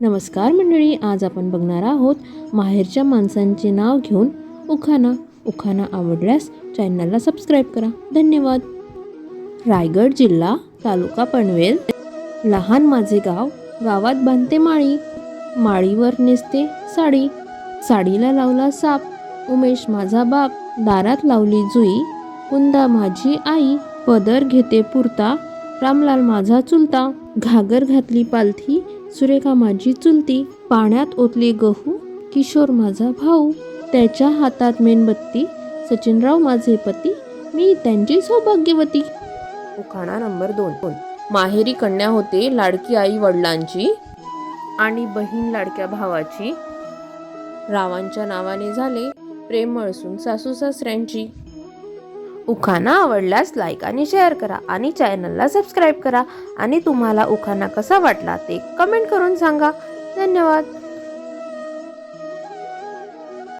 नमस्कार मंडळी आज आपण बघणार आहोत माहेरच्या माणसांचे नाव घेऊन उखाणा उखाणा आवडल्यास चॅनलला सबस्क्राईब करा. धन्यवाद. रायगड जिल्हा तालुका पनवेल लहान माझे गाव गावात बांधते माळी. माळीवर नेसते साडी. साडीला लावला साप. उमेश माझा बाप. दारात लावली जुई. कुंदा माझी आई. पदर घेते पुरता. रामलाल माझा चुलता. घागर घातली पालथी. सुरेखा माझी चुलती पाण्यात ओतले गहू किशोर माझा भाऊ त्याच्या हातात मेणबत्ती सचिनराव माझे पती मी त्यांची सौभाग्यवती. उखाणा नंबर दोन. माहेरी कन्या होते लाडकी आई वडिलांची. आणि बहीण लाडक्या भावाची. रावांच्या नावाने झाले प्रेम मळसून सासू सासऱ्यांची. उखाणा आवडल्यास लाईक आणि शेअर करा आणि चॅनलला सबस्क्राईब करा. आणि तुम्हाला उखाणा कसा वाटला ते कमेंट करून सांगा. धन्यवाद.